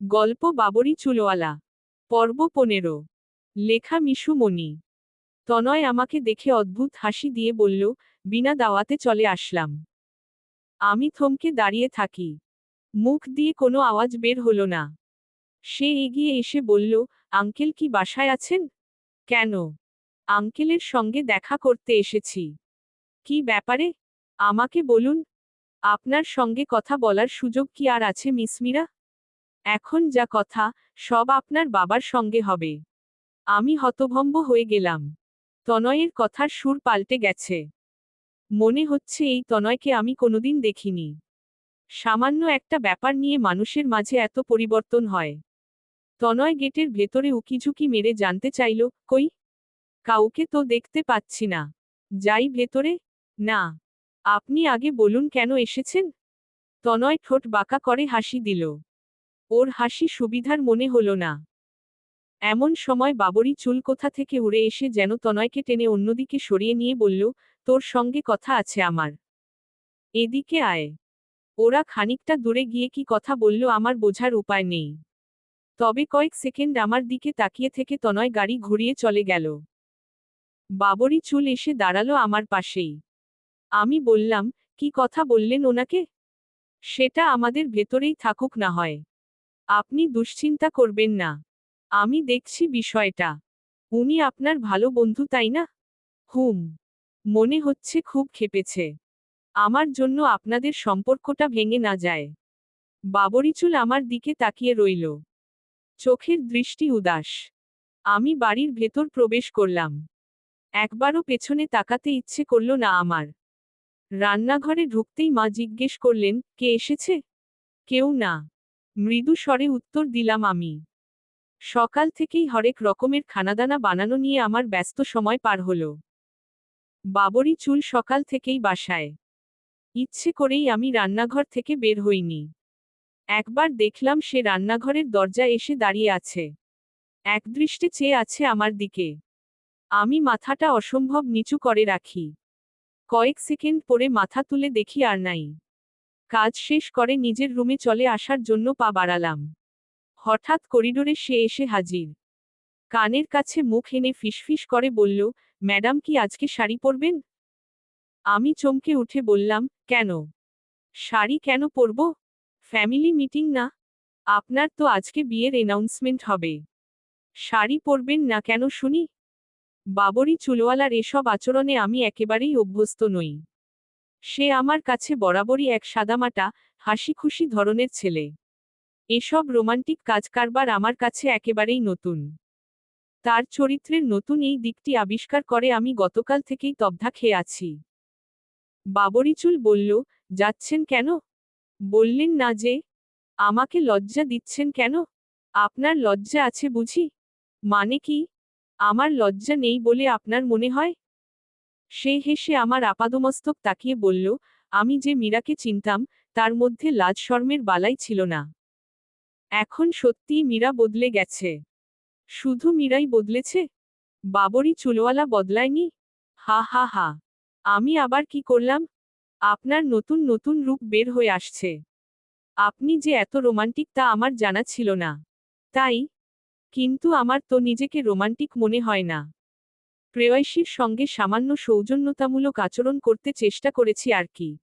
গল্প বাবরি চুলওয়ালা। পর্ব পনেরো। লেখা মিশু মণি। তনয় আমাকে দেখে অদ্ভুত হাসি দিয়ে বলল বিনা দাওয়াতে চলে আসলাম। আমি থমকে দাঁড়িয়ে থাকি। মুখ দিয়ে কোনো আওয়াজ বের হলো না। সে এগিয়ে এসে বলল, আঙ্কেল কি বাসায় আছেন? কেন? আঙ্কেলের সঙ্গে দেখা করতে এসেছি। কি ব্যাপারে? আমাকে বলুন। আপনার সঙ্গে কথা বলার সুযোগ কি আর আছে মিসমিরা এখন যা কথা, সব আপনার বাবার সঙ্গে হবে। আমি হতভম্ব হয়ে গেলাম। তনয়ের কথার সুর পাল্টে গেছে। মনে হচ্ছে এই তনয়কে আমি কোনোদিন দেখিনি। সামান্য একটা ব্যাপার নিয়ে মানুষের মাঝে এত পরিবর্তন হয়। তনয় গেটের ভেতরে উকিঝুঁকি মেরে জানতে চাইল, কই? কাউকে তো দেখতে পাচ্ছি না। যাই ভেতরে? না। আপনি আগে বলুন কেন এসেছেন? তনয় ঠোঁট বাঁকা করে হাসি দিল। ওর হাসি সুবিধার মনে হল না। এমন সময় বাবরি চুল কোথা থেকে উড়ে এসে যেন তনয়কে টেনে অন্যদিকে সরিয়ে নিয়ে বলল, তোর সঙ্গে কথা আছে আমার। এদিকে আয়। ওরা খানিকটা দূরে গিয়ে কি কথা বলল আমার বোঝার উপায় নেই। তবে কয়েক সেকেন্ড আমার দিকে তাকিয়ে থেকে তনয় গাড়ি ঘুরিয়ে চলে গেল। বাবরি চুল এসে দাঁড়াল আমার পাশেই। আমি বললাম, কি কথা বললেন ওনাকে? সেটা আমাদের ভেতরেই থাকুক না হয়। আপনি দুশ্চিন্তা করবেন না। আমি দেখছি বিষয়টা। উনি আপনার ভালো বন্ধু, তাই না? হুম। মনে হচ্ছে খুব খেপেছে। আমার জন্য আপনাদের সম্পর্কটা ভেঙে না যায়। বাবরিচুল আমার দিকে তাকিয়ে রইল। চোখের দৃষ্টি উদাস। আমি বাড়ির ভেতর প্রবেশ করলাম। একবারও পেছনে তাকাতে ইচ্ছে করল না আমার। রান্নাঘরে ঢুকতেই মা জিজ্ঞেস করলেন, কে এসেছে? কেউ না। মৃদু স্বরে উত্তর দিলাম আমি। সকাল থেকেই হরেক রকমের খানাদানা বানানো নিয়ে আমার ব্যস্ত সময় পার হলো। বাবরি চুল সকাল থেকেই বাসায়। ইচ্ছে করেই আমি রান্নাঘর থেকে বের হইনি। একবার দেখলাম সে রান্নাঘরের দরজা এসে দাঁড়িয়ে আছে। একদৃষ্টে চেয়ে আছে আমার দিকে। আমি মাথাটা অসম্ভব নিচু করে রাখি। কয়েক সেকেন্ড পরে মাথা তুলে দেখি আর নাই। কাজ শেষ করে নিজের রুমে চলে আসার জন্য পা বাড়ালাম। হঠাৎ করিডোরে সে এসে হাজির। কানের কাছে মুখ এনে ফিসফিস করে বলল, ম্যাডাম কি আজকে শাড়ি পরবেন? আমি চমকে উঠে বললাম, কেন? শাড়ি কেন পরব? ফ্যামিলি মিটিং না? আপনার তো আজকে বিয়ের এনাউন্সমেন্ট হবে। শাড়ি পরবেন না কেন শুনি? বাবরি চুলওয়ালার এসব আচরণে আমি একেবারেই অভ্যস্ত নই। সে আমার কাছে বরাবরই এক সাদামাটা হাসি খুশি ধরনের ছেলে। এসব রোমান্টিক কাজকারবার আমার কাছে একেবারেই নতুন। তার চরিত্রের নতুন এই দিকটি আবিষ্কার করে আমি গতকাল থেকেই তবধা খেয়ে আছি। বাবরিচুল বলল, যাচ্ছেন কেন? বললেন না যে, আমাকে লজ্জা দিচ্ছেন কেন? আপনার লজ্জা আছে বুঝি? মানে কি? আমার লজ্জা নেই বলে আপনার মনে হয়? সে হেসে আমার আপাদমস্তক তাকিয়ে বলল, আমি যে মীরাকে চিনতাম, তার মধ্যে লাজ শর্মের বালাই ছিল না। এখন সত্যিই মীরা বদলে গেছে। শুধু মীরাই বদলেছে? বাবরি চুলওয়ালা বদলায়নি? হা হা হা। আমি আবার কি করলাম? আপনার নতুন নতুন রূপ বের হয়ে আসছে। আপনি যে এত রোমান্টিক তা আমার জানা ছিল না। তাই, কিন্তু আমার তো নিজেকে রোমান্টিক মনে হয় না। প্রেয়সীর সঙ্গে সামান্য সৌজন্যতামূলক আচরণ করতে চেষ্টা করেছি আর কি।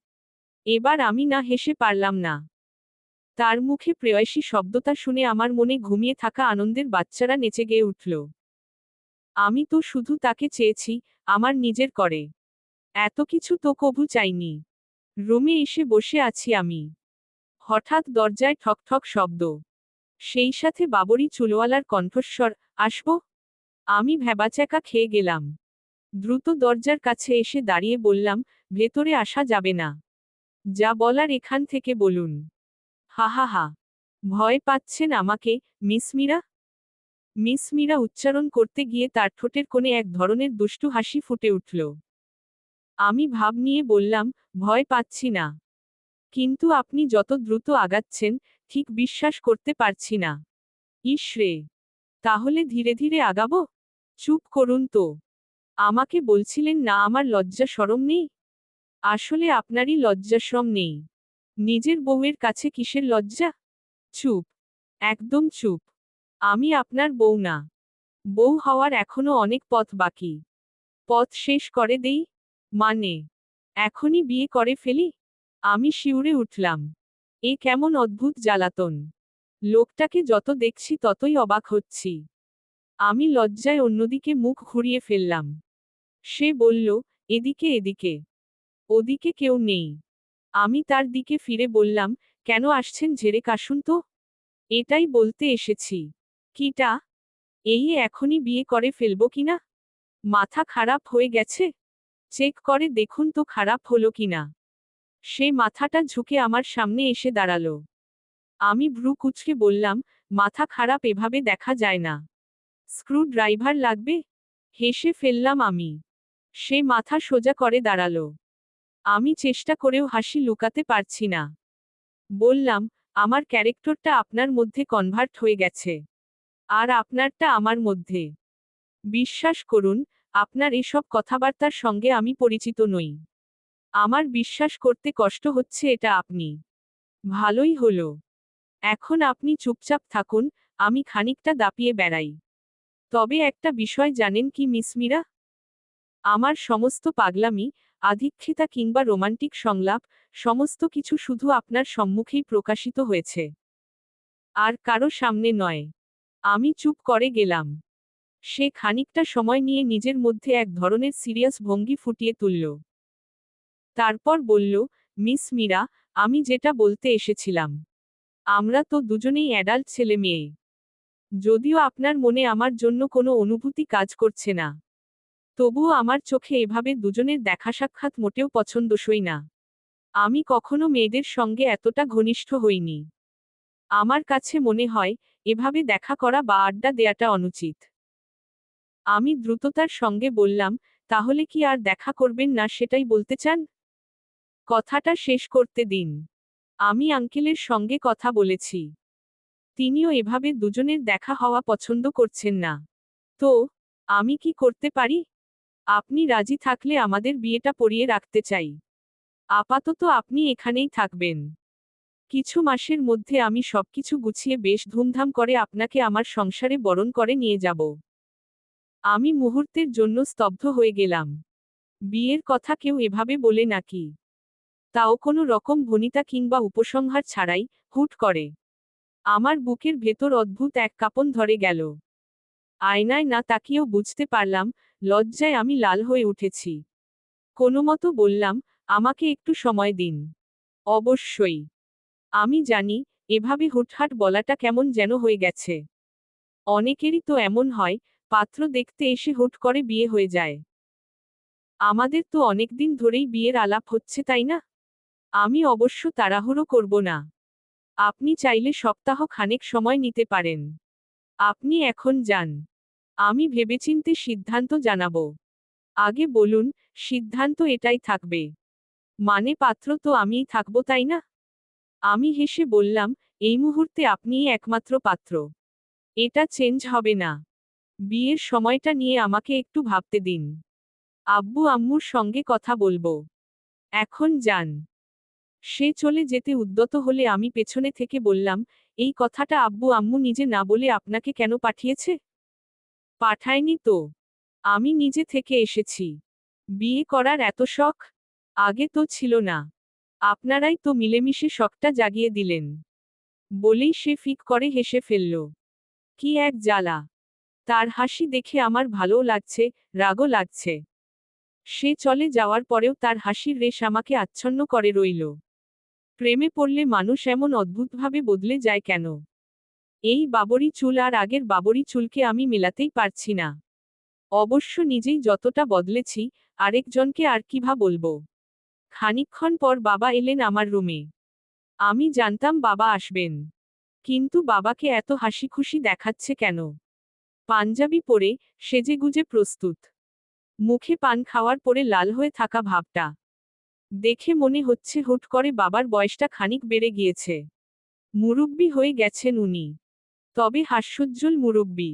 এবার আমি না হেসে পারলাম না। তার মুখে প্রেয়সী শব্দটা শুনে আমার মনে ঘুমিয়ে থাকা আনন্দের বাচ্চারা নেচে গেয়ে উঠল। আমি তো শুধু তাকে চেয়েছি, আমার নিজের করে। এত কিছু তো কভু চাইনি। রুমে এসে বসে আছি আমি। হঠাৎ দরজায় ঠক ঠক শব্দ। সেই সাথে বাবরি চুলওয়ালার কণ্ঠস্বর, আসব? আমি ভেবাচাকা খেয়ে গেলাম। দ্রুত দরজার কাছে এসে দাঁড়িয়ে বললাম, ভেতরে আসা যাবে না। যা বলার এখান থেকে বলুন। হা হা ভয় পাচ্ছেন আমাকে, মিস মীরা? মিস উচ্চারণ করতে গিয়ে তার ঠোঁটের কোণে এক ধরনের দুষ্টু হাসি ফুটে উঠল। আমি ভাব নিয়ে বললাম, ভয় পাচ্ছি না। কিন্তু আপনি যত দ্রুত আগাচ্ছেন, ঠিক বিশ্বাস করতে পারছি না। ইস রে! তাহলে ধীরে ধীরে আগাবো? চুপ করুন তো। আমাকে বলছিলেন না, আমার লজ্জা সরম নেই? আসলে আপনারই লজ্জাশ্রম নেই। নিজের বউয়ের কাছে কিসের লজ্জা? চুপ, একদম চুপ। আমি আপনার বউ না। বউ হওয়ার এখনও অনেক পথ বাকি। পথ শেষ করে দেই? মানে? এখনই বিয়ে করে ফেলি? আমি শিউরে উঠলাম। এ কেমন অদ্ভুত জ্বালাতন। লোকটাকে যত দেখছি ততই অবাক হচ্ছি। আমি লজ্জায় অন্যদিকে মুখ ঘুরিয়ে ফেললাম। সে বলল, এদিকে এদিকে। ওদিকে কেউ নেই। আমি তার দিকে ফিরে বললাম, কেন আসছেন ঝেড়ে কাশুন তো? এটাই বলতে এসেছি। কিটা? এই এখনই বিয়ে করে ফেলব কিনা? মাথা খারাপ হয়ে গেছে? চেক করে দেখুন তো খারাপ হলো কিনা? সে মাথাটা ঝুঁকে আমার সামনে এসে দাঁড়াল। আমি ভ্রু কুচকে বললাম, মাথা খারাপ এভাবে দেখা যায় না। স্ক্রু ড্রাইভার লাগবে? হেসে ফেললাম আমি। সে মাথা সোজা করে দাঁড়াল। আমি চেষ্টা করেও হাসি লুকাতে পারছি না। বললাম, আমার ক্যারেক্টারটা আপনার মধ্যে কনভার্ট হয়ে গেছে। আর আপনারটা আমার মধ্যে। বিশ্বাস করুন, আপনার এসব কথাবার্তার সঙ্গে আমি পরিচিত নই। আমার বিশ্বাস করতে কষ্ট হচ্ছে এটা আপনি। ভালোই হলো। এখন আপনি চুপচাপ থাকুন, আমি খানিকটা দাপিয়ে বেড়াই। তবে একটা বিষয় জানেন কি, মিস মীরা? আমার সমস্ত পাগলামি, আধিক্ষিতা কিংবা রোমান্টিক সংলাপ, সমস্ত কিছু শুধু আপনার সম্মুখেই প্রকাশিত হয়েছে। আর কারও সামনে নয়। আমি চুপ করে গেলাম। সে খানিকটা সময় নিয়ে নিজের মধ্যে এক ধরনের সিরিয়াস ভঙ্গি ফুটিয়ে তুলল। তারপর বলল, মিস মীরা, আমি যেটা বলতে এসেছিলাম। আমরা তো দুজনেই অ্যাডাল্ট ছেলে মেয়ে যদিও আপনার মনে আমার জন্য কোনো অনুভূতি কাজ করছে না। তবুও আমার চোখে এভাবে দুজনের দেখা সাক্ষাৎ মোটেও পছন্দসই না। আমি কখনো মেয়েদের সঙ্গে এতটা ঘনিষ্ঠ হইনি। আমার কাছে মনে হয়, এভাবে দেখা করা বা আড্ডা দেয়াটা অনুচিত। আমি দ্রুততার সঙ্গে বললাম, তাহলে কি আর দেখা করবেন না সেটাই বলতে চান? কথাটা শেষ করতে দিন। আমি আঙ্কেলের সঙ্গে কথা বলেছি। তিনিও এভাবে দুজনের দেখা হওয়া পছন্দ করছেন না। তো, আমি কি করতে পারি? আপনি রাজি থাকলে আমাদের বিয়েটা পরিয়ে রাখতে চাই। আপাতত আপনি এখানেই থাকবেন। কিছু মাসের মধ্যে আমি সবকিছু গুছিয়ে বেশ ধুমধাম করে আপনাকে আমার সংসারে বরণ করে নিয়ে যাব। আমি মুহূর্তের জন্য স্তব্ধ হয়ে গেলাম। বিয়ের কথা কেউ এভাবে বলে নাকি? তাও কোনো রকম ভনিতা কিংবা উপসংহার ছাড়াই হুট করে। আমার বুকের ভেতর অদ্ভুত এক কাপন ধরে গেল। আয়নায় না তাকিয়েও বুঝতে পারলাম, লজ্জায় আমি লাল হয়ে উঠেছি। কোনো মতো বললাম, আমাকে একটু সময় দিন। অবশ্যই। আমি জানি, এভাবে হুটহাট বলাটা কেমন যেন হয়ে গেছে। অনেকেরই তো এমন হয়, পাত্র দেখতে এসে হুট করে বিয়ে হয়ে যায়। আমাদের তো অনেকদিন ধরেই বিয়ের আলাপ হচ্ছে, তাই না? আমি অবশ্য তাড়াহুড়ো করব না। আপনি চাইলে সপ্তাহ খানেক সময় নিতে পারেন। আপনি এখন যান। আমি ভেবেচিন্তে সিদ্ধান্ত জানাব। আগে বলুন, সিদ্ধান্ত এটাই থাকবে। মানে পাত্র তো আমিই থাকব, তাই না? আমি হেসে বললাম, এই মুহূর্তে আপনিই একমাত্র পাত্র। এটা চেঞ্জ হবে না। বিয়ের সময়টা নিয়ে আমাকে একটু ভাবতে দিন। আব্বু আম্মুর সঙ্গে কথা বলব। এখন যান। সে চলে যেতে উদ্যত হলে আমি পেছনে থেকে বললাম, এই কথাটা আব্বু আম্মু নিজে না বলে আপনাকে কেন পাঠিয়েছে? পাঠায়নি তো। আমি নিজে থেকে এসেছি। বিয়ে করার এত শখ? আগে তো ছিল না। আপনারাই তো মিলেমিশে শখটা জাগিয়ে দিলেন। বলেই সে ফিক করে হেসে ফেলল। কি এক জ্বালা। তার হাসি দেখে আমার ভালোও লাগছে, রাগও লাগছে। সে চলে যাওয়ার পরেও তার হাসির রেশ আমাকে আচ্ছন্ন করে রইল। প্রেমে পড়লে মানুষ এমন অদ্ভুতভাবে বদলে যায় কেন? এই বাবরি চুল আর আগের বাবরি চুলকে আমি মেলাতেই পারছি না। অবশ্য নিজেই যতটা বদলেছি, আরেকজনকে আর কিভা বলব? খানিকক্ষণ পর বাবা এলেন আমার রুমে। আমি জানতাম বাবা আসবেন। কিন্তু বাবাকে এত হাসি খুশি দেখাচ্ছে কেন? পাঞ্জাবি পরে সেজেগুজে প্রস্তুত। মুখে পান খাওয়ার পরে লাল হয়ে থাকা ভাবটা। দেখে মনে হচ্ছে হুট করে বাবার বয়সটা খানিক বেড়ে গিয়েছে। মুরব্বী হয়ে গেছেন উনি। তবে হাস্যোজ্জ্বল মুরব্বী।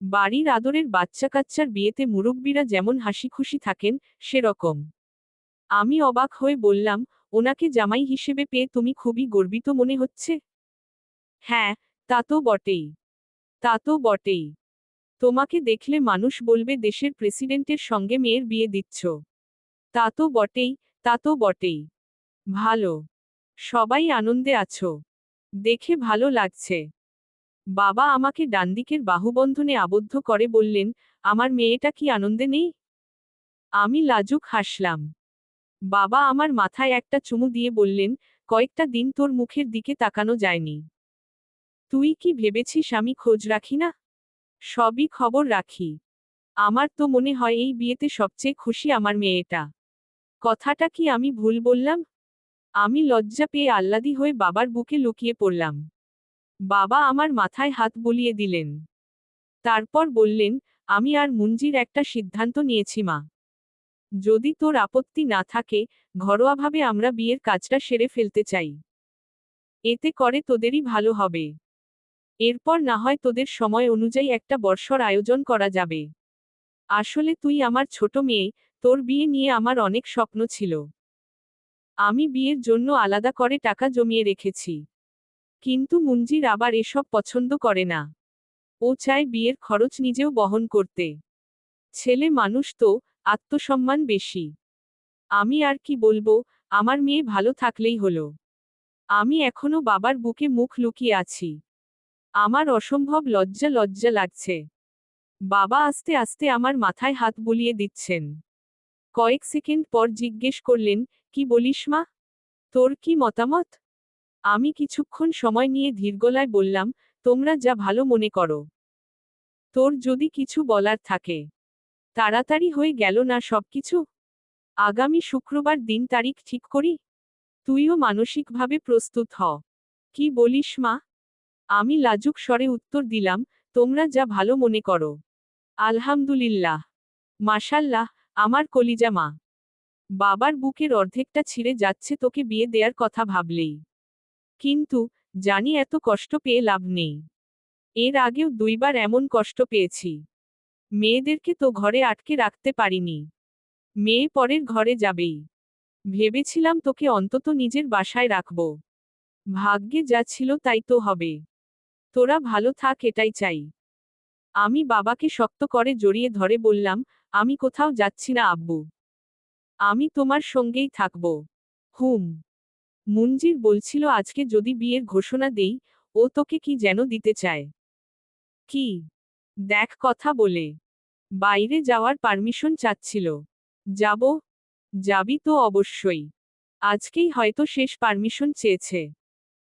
বাড়ির আদরের বাচ্চা কাচ্চার বিয়েতে মুরব্বীরা যেমন হাসি খুশি থাকেন, সেরকম। আমি অবাক হয়ে বললাম, ওনাকে জামাই হিসেবে পেয়ে তুমি খুবই গর্বিত মনে হচ্ছে? হ্যাঁ তা তো বটেই। তা তো বটেই। তোমাকে দেখলে মানুষ বলবে দেশের প্রেসিডেন্টের সঙ্গে মেয়ের বিয়ে দিচ্ছ। তা তো বটেই তা তো বটেই। ভালো। সবাই আনন্দে আছো। দেখে ভালো লাগছে। বাবা আমাকে ডানদিকের বাহুবন্ধনে আবদ্ধ করে বললেন, আমার মেয়েটা কি আনন্দে নেই? আমি লাজুক হাসলাম। বাবা আমার মাথায় একটা চুমু দিয়ে বললেন, কয়েকটা দিন তোর মুখের দিকে তাকানো যায়নি। তুই কি ভেবেছিস আমি খোঁজ রাখি না? সবই খবর রাখি। আমার তো মনে হয় এই বিয়েতে সবচেয়ে খুশি আমার মেয়েটা। কথাটা কি আমি ভুল বললাম? আমি লজ্জা পেয়ে আহ্লাদি হয়ে বাবার বুকে লুকিয়ে পড়লাম। বাবা আমার মাথায় হাত বুলিয়ে দিলেন। তারপর বললেন, আমি আর মুঞ্জির একটা সিদ্ধান্ত নিয়েছি, মা। যদি তোর আপত্তি না থাকে, ঘরোয়াভাবে আমরা বিয়ের কাজটা সেরে ফেলতে চাই। এতে করে তোদেরই ভালো হবে। এরপর না হয় তোদের সময় অনুযায়ী একটা বর্ষর আয়োজন করা যাবে। আসলে তুই আমার ছোট মেয়ে তোর বিয়ে নিয়ে আমার অনেক স্বপ্ন ছিল। আমি বিয়ের জন্য আলাদা করে টাকা জমিয়ে রেখেছি। কিন্তু মুঞ্জির আবার এসব পছন্দ করে না। ও চায় বিয়ের খরচ নিজেও বহন করতে। ছেলে মানুষ তো, আত্মসম্মান বেশি। আমি আর কি বলব, আমার মেয়ে ভালো থাকলেই হলো। আমি এখনও বাবার বুকে মুখ লুকিয়ে আছি। আমার অসম্ভব লজ্জা লজ্জা লাগছে। বাবা আস্তে আস্তে আমার মাথায় হাত বুলিয়ে দিচ্ছেন। কয়েক সেকেন্ড পর জিজ্ঞেস করলেন, কি বলিস মা? তোর কি মতামত? আমি কিছুক্ষণ সময় নিয়ে ধীরগলায় বললাম, তোমরা যা ভালো মনে করো। তোর যদি কিছু বলার থাকে, তাড়াতাড়ি হয়ে গেল না সবকিছু? আগামী শুক্রবার দিন তারিখ ঠিক করি? তুইও মানসিকভাবে প্রস্তুত হ। কি বলিস মা? আমি লাজুক স্বরে উত্তর দিলাম, তোমরা যা ভালো মনে করো। আলহামদুলিল্লাহ। মাশাল্লাহ। আমার কলিজা মা। বাবার বুকের অর্ধেকটা ছিঁড়ে যাচ্ছে তোকে বিয়ে দেয়ার কথা ভাবলেই। কিন্তু জানি এত কষ্ট পেয়ে লাভ নেই। এর আগেও দুইবার এমন কষ্ট পেয়েছি। মেয়েদেরকে তো ঘরে আটকে রাখতে পারিনি। মেয়ে পরের ঘরে যাবেই। ভেবেছিলাম তোকে অন্তত নিজের বাসায় রাখব। ভাগ্যে যা ছিল তাই তো হবে। তোরা ভালো থাক এটাই চাই। আমি বাবাকে শক্ত করে জড়িয়ে ধরে বললাম আমি কোথাও যাচ্ছি না, আব্বু। আমি তোমার সঙ্গেই থাকব। হুম। মুঞ্জির বলছিল, আজকে যদি বিয়ের ঘোষণা দেই, ও তোকে কি যেন দিতে চায়? কি? দেখ, কথা বলে। বাইরে যাওয়ার পারমিশন চাচ্ছিল। যাব? যাবি তো অবশ্যই। আজকেই হয়তো শেষ পারমিশন চেয়েছে।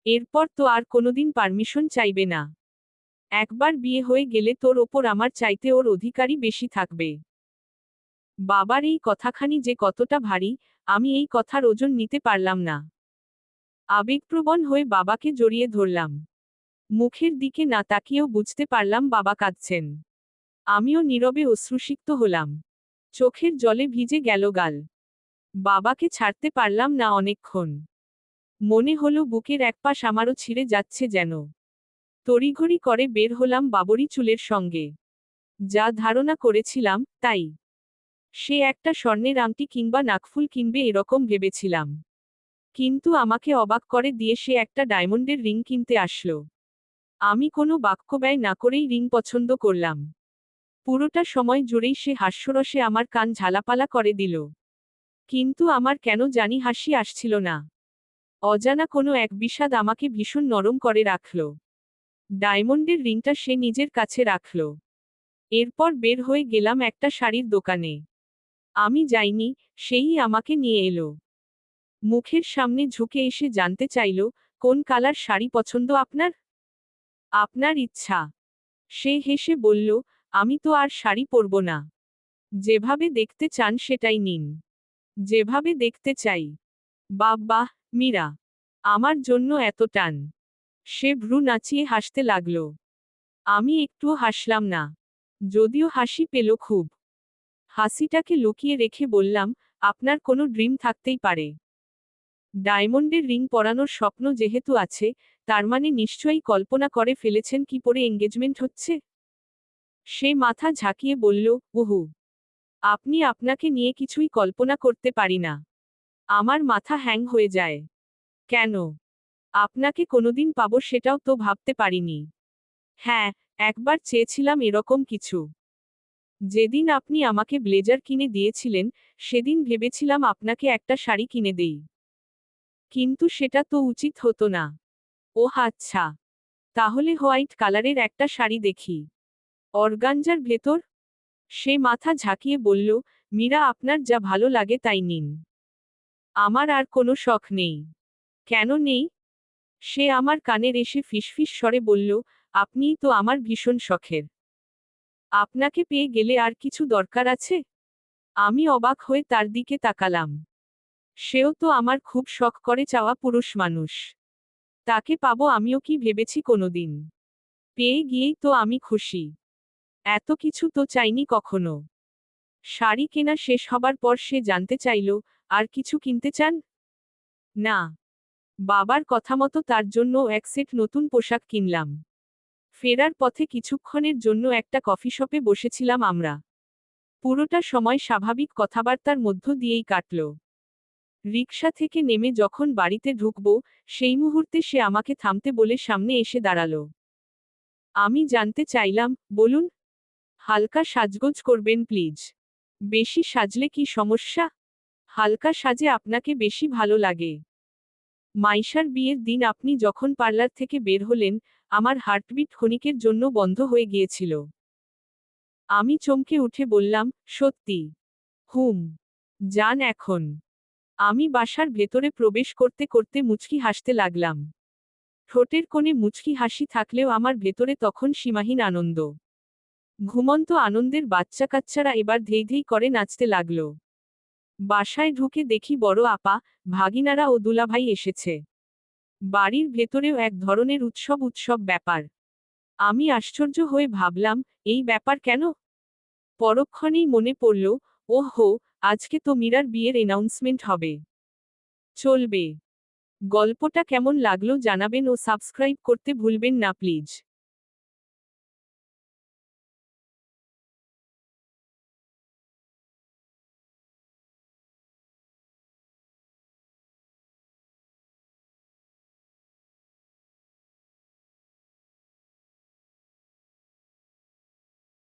এরপর তো আর কোনোদিন পারমিশন চাইবে না। একবার বিয়ে হয়ে গেলে তোর ওপর আমার চাইতে ওর অধিকারই বেশি থাকবে। বাবার এই কথাখানি যে কতটা ভারী, আমি এই কথার ওজন নিতে পারলাম না। আবেগপ্রবণ হয়ে বাবাকে জড়িয়ে ধরলাম। মুখের দিকে না তাকিয়েও বুঝতে পারলাম বাবা কাঁদছেন। আমিও নীরবে অশ্রুসিক্ত হলাম। চোখের জলে ভিজে গেল গাল। বাবাকে ছাড়তে পারলাম না অনেকক্ষণ। মনে হলো বুকের এক পাশ আমারও ছিঁড়ে যাচ্ছে যেন। তড়িঘড়ি করে বের হলাম বাবরি চুলের সঙ্গে। যা ধারণা করেছিলাম, তাই। সে একটা স্বর্ণের আংটি কিংবা নাকফুল কিনবে এরকম ভেবেছিলাম। কিন্তু আমাকে অবাক করে দিয়ে সে একটা ডায়মন্ডের রিং কিনতে আসলো। আমি কোনো বাক্য ব্যয় না করেই রিং পছন্দ করলাম। পুরোটা সময় জুড়েই সে হাস্যরসে আমার কান ঝালাপালা করে দিল। কিন্তু আমার কেন জানি হাসি আসছিল না। অজানা কোনো এক বিষাদ আমাকে ভীষণ নরম করে রাখল। ডায়মন্ডের রিংটা সে নিজের কাছে রাখল। এরপর বের হয়ে গেলাম একটা শাড়ির দোকানে। আমি যাইনি, সেই আমাকে নিয়ে এলো। মুখের সামনে ঝুঁকে এসে জানতে চাইল, কোন কালার শাড়ি পছন্দ আপনার? আপনার ইচ্ছা। সে হেসে বলল, আমি তো আর শাড়ি পরব না। যেভাবে দেখতে চান সেটাই নিন। যেভাবে দেখতে চাই। বাব্বা মীরা। আমার জন্য এত টান সে ভ্রু নাচিয়ে হাসতে লাগল। আমি একটুও হাসলাম না। যদিও হাসি পেল খুব। হাসিটাকে লুকিয়ে রেখে বললাম, আপনার কোনো ড্রিম থাকতেই পারে। ডায়মন্ডের রিং পরানোর স্বপ্ন যেহেতু আছে, তার মানে নিশ্চয়ই কল্পনা করে ফেলেছেন কি পরে এঙ্গেজমেন্ট হচ্ছে? সে মাথা ঝাঁকিয়ে বলল, উহু, আপনি আপনাকে নিয়ে কিছুই কল্পনা করতে পারি না। আমার মাথা হ্যাং হয়ে যায়। কেন? আপনাকে কোনোদিন পাবো সেটাও তো ভাবতে পারিনি। হ্যাঁ একবার চেয়েছিলাম এরকম কিছু। যেদিন আপনি আমাকে ব্লেজার কিনে দিয়েছিলেন, সেদিন ভেবেছিলাম আপনাকে একটা শাড়ি কিনে দেই। কিন্তু সেটা তো উচিত হতো না। ও আচ্ছা। তাহলে হোয়াইট কালারের একটা শাড়ি দেখি। অর্গানজার ভেতর? সে মাথা ঝাঁকিয়ে বলল, মীরা, আপনার যা ভালো লাগে তাই নিন। আমার আর কোনো শখ নেই। কেন নেই? সে আমার কানের এসে ফিসফিস স্বরে বলল, আপনিই তো আমার ভীষণ শখের। আপনাকে পেয়ে গেলে আর কিছু দরকার আছে? আমি অবাক হয়ে তার দিকে তাকালাম। সেও তো আমার খুব শখ করে চাওয়া পুরুষ মানুষ। তাকে পাবো আমিও কি ভেবেছি কোনোদিন? পেয়ে গিয়েই তো আমি খুশি। এত কিছু তো চাইনি কখনো। শাড়ি কেনা শেষ হবার পর সে জানতে চাইল, আর কিছু কিনতে চান? না। বাবার কথা মতো তার জন্য এক সেট নতুন পোশাক কিনলাম। ফেরার পথে কিছুক্ষণের জন্য একটা কফি শপে বসেছিলাম আমরা। পুরোটা সময় স্বাভাবিক কথাবার্তার মধ্য দিয়েই কাটল। রিকশা থেকে নেমে যখন বাড়িতে ঢুকব, সেই মুহূর্তে সে আমাকে থামতে বলে সামনে এসে দাঁড়াল। আমি জানতে চাইলাম, বলুন, হালকা সাজগোজ করবেন প্লিজ। বেশি সাজলে কি সমস্যা? হালকা সাজে আপনাকে বেশি ভালো লাগে। মাইশার বিয়ের দিন আপনি যখন পার্লার থেকে বের হলেন, আমার হার্টবিট ক্ষণিকের জন্য বন্ধ হয়ে গিয়েছিল। আমি চমকে উঠে বললাম, সত্যি। হুম। যান এখন। আমি বাসার ভেতরে প্রবেশ করতে করতে মুচকি হাসতে লাগলাম। ঠোঁটের কোণে মুচকি হাসি থাকলেও আমার ভেতরে তখন সীমাহীন আনন্দ। ঘুমন্ত আনন্দের বাচ্চা কাচ্চারা এবার ধেই ধেই করে নাচতে লাগল। বাসায় ঢুকে দেখি বড় আপা, ভাগিনারা ও দুলাভাই এসেছে। বাড়ির ভেতরেও এক ধরনের উৎসব উৎসব ব্যাপার। আমি আশ্চর্য হয়ে ভাবলাম, এই ব্যাপার কেন? পরক্ষণেই মনে পড়ল, ওহো আজকে তো মীরার বিয়ের অ্যানাউন্সমেন্ট হবে। চলবে। গল্পটা কেমন লাগল জানাবেন ও সাবস্ক্রাইব করতে ভুলবেন না প্লিজ